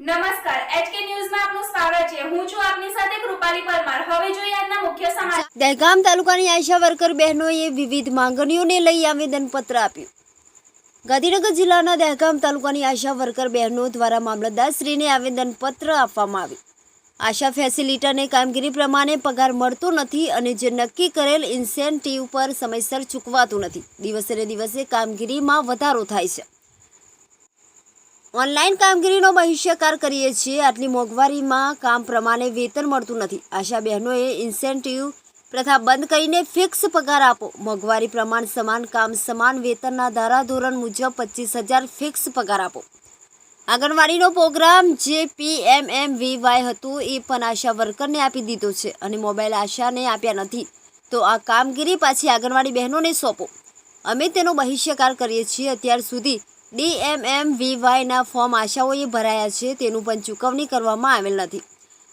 નમસ્કાર તાલુકાની આશા વર્કર બહેનોએ વિવિધ માંગણીઓને લઈ આવેદનપત્ર આપ્યું. ગાંધીનગર જિલ્લાના દહેગામ તાલુકાની આશા વર્કર બહેનો દ્વારા મામલતદારશ્રીને આવેદનપત્ર આપવામાં આવ્યું. આશા ફેસિલિટરને કામગીરી પ્રમાણે પગાર મળતો નથી અને જે નક્કી કરેલ ઇન્સેન્ટિવ પર સમયસર ચૂકવાતું નથી. દિવસે ને દિવસે કામગીરીમાં વધારો થાય છે. ઓનલાઈન કામગીરીનો બહિષ્કાર કરીએ છીએ. આટલી મોંઘવારીમાં કામ પ્રમાણે વેતન મળતું નથી. આશા બહેનોએ ઇન્સેન્ટિવ પ્રથા બંધ કરીને ફિક્સ પગાર આપો. મોંઘવારી પ્રમાણ સમાન, કામ સમાન, વેતનના ધારાધોરણ મુજબ પચીસ હજાર ફિક્સ પગાર આપો. આંગણવાડીનો પ્રોગ્રામ જે પીએમએમવીવાય હતું એ પણ આશા વર્કરને આપી દીધો છે અને મોબાઈલ આશાને આપ્યા નથી. તો આ કામગીરી પાછી આંગણવાડી બહેનોને સોંપો. અમે તેનો બહિષ્કાર કરીએ છીએ અત્યાર સુધી. ડીએમએમવીવાયના ફોર્મ આશાઓએ ભરાયા છે, તેનું પણ ચૂકવણી કરવામાં આવેલ નથી.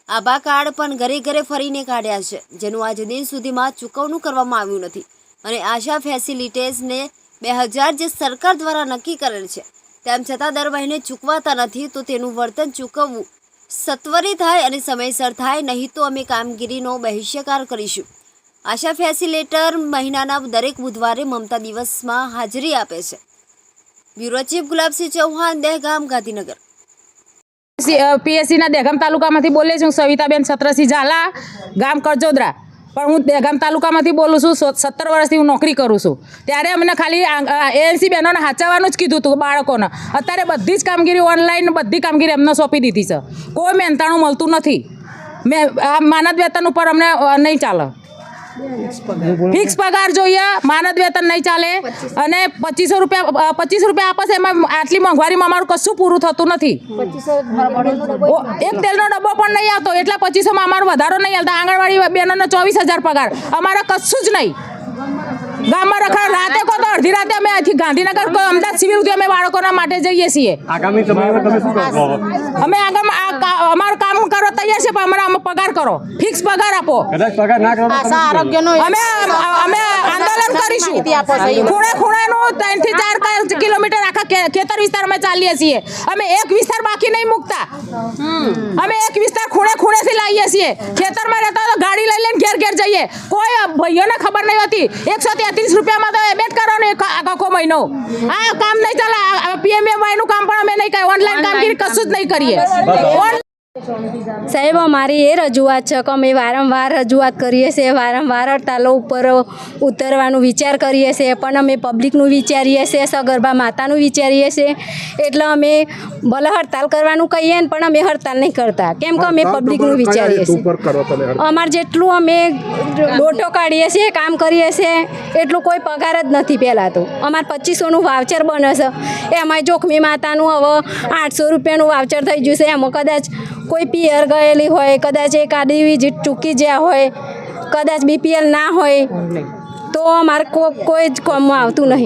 આભા કાર્ડ પણ ઘરે ઘરે ફરીને કાઢ્યા છે, જેનું આજ દિન સુધીમાં ચૂકવણું કરવામાં આવ્યું નથી. અને આશા ફેસિલિટીઝને બે હજાર જે સરકાર દ્વારા નક્કી કરેલ છે, તેમ છતાં દર મહિને ચૂકવાતા નથી, તો તેનું વર્તન ચૂકવવું સત્વરી થાય અને સમયસર થાય, નહીં તો અમે કામગીરીનો બહિષ્કાર કરીશું. આશા ફેસિલેટર મહિનાના દરેક બુધવારે મમતા દિવસમાં હાજરી આપે છે. Bureau chief Gulabsinh Chauhan, Dahegam, Gandhinagar. પીએસસીના Dehgam તાલુકામાંથી બોલે છું સવિતાબેન છત્રસિંહ ઝાલા, ગામ કરજોદરા. પણ હું દહેગામ તાલુકામાંથી બોલું છું સત્તર વર્ષથી હું નોકરી કરું છું. ત્યારે અમને ખાલી એએનસી બહેનોને હાચવવાનું જ કીધું હતું બાળકોને. અત્યારે બધી જ કામગીરી ઓનલાઈન, બધી કામગીરી એમને સોંપી દીધી છે. કોઈ મહેનતાણું મળતું નથી. મેં માનદ વેતન ઉપર અમને નહીં ચાલે. ફિક્સ પગાર. જોઈએ માનદ વેતન નહીં ચાલે અને પચીસો રૂપિયા પચીસ રૂપિયા આપશે છે એમાં આટલી મોંઘવારીમાં અમારું કશું પૂરું થતું નથી. એક તેલનો ડબ્બો પણ નહીં આવતો એટલા પચીસોમાં અમારો વધારો નહીં આવતા આંગણવાડી બહેનોને ચોવીસ હજાર પગાર. અમારે કશું જ નહીં. ગામમાં રખડ રાતે કહો તો અડધી રાતે અમે અહીંથી ગાંધીનગર અમદાવાદ શિબિર સુધી અમે બાળકોના માટે જઈએ છીએ. આગામી સમયમાં તમે શું અમે આગળ કા- અમારું કામ કરવા તૈયાર છે પણ અમારા અમે પગાર કરો. ફિક્સ પગાર આપો. કદાચ પગાર ના કરો આશા શું અમે અમે આંદોલન કરીશું. ખૂણે ખૂણેનું ત્રણથી ચાર કિલોમીટર આખા ખેતર વિસ્તારમાં ચાલીએ છીએ. અમે એક વિસ્તાર બાકી નહીં મૂકતા. અમે એક વિસ્તાર ખૂણે ખૂણેથી લાવીએ છીએ. ખેતરમાં રહેતા તો ગાડી લઈ લઈને ઘેર ઘેર જઈએ. કોઈ ભાઈઓને ખબર નહીં હોતી. એકસો તેત્રીસ રૂપિયામાં તો એબેટ કરો ને એક આખો મહિનો. આ કામ નહીં ચાલે. પીએમએમવાયનું કામ પણ અમે નહીં કરીએ ઓનલાઈન કામગીરી કશું જ નહીં કરીએ. ઓન- સાહેબ અમારી એ રજૂઆત છે કે અમે વારંવાર રજૂઆત કરીએ છીએ વારંવાર હડતાલો ઉપર ઉતરવાનું વિચાર કરીએ છીએ પણ અમે પબ્લિકનું વિચારીએ છીએ સગર્ભા માતાનું વિચારીએ છીએ. એટલે અમે ભલે હડતાલ કરવાનું કહીએ ને પણ અમે હડતાલ નહીં કરતા. કેમ કે અમે પબ્લિકનું વિચારીએ છીએ. અમારે જેટલું અમે ડોટો કાઢીએ છીએ કામ કરીએ છીએ એટલું કોઈ પગાર જ નથી પહેલાં તો. અમારે પચીસોનું વાવચર બને છે. એમાં જોખમી માતાનું હવે આઠસો રૂપિયાનું વાવચર થઈ ગયું છે. એમાં કદાચ કોઈ પિયર ગયેલી હોય, કદાચ એક આડી જીત ચૂકી જ્યાં હોય, કદાચ બીપીએલ ના હોય, તો અમારે કો- કોઈ જ કામમાં આવતું નહીં.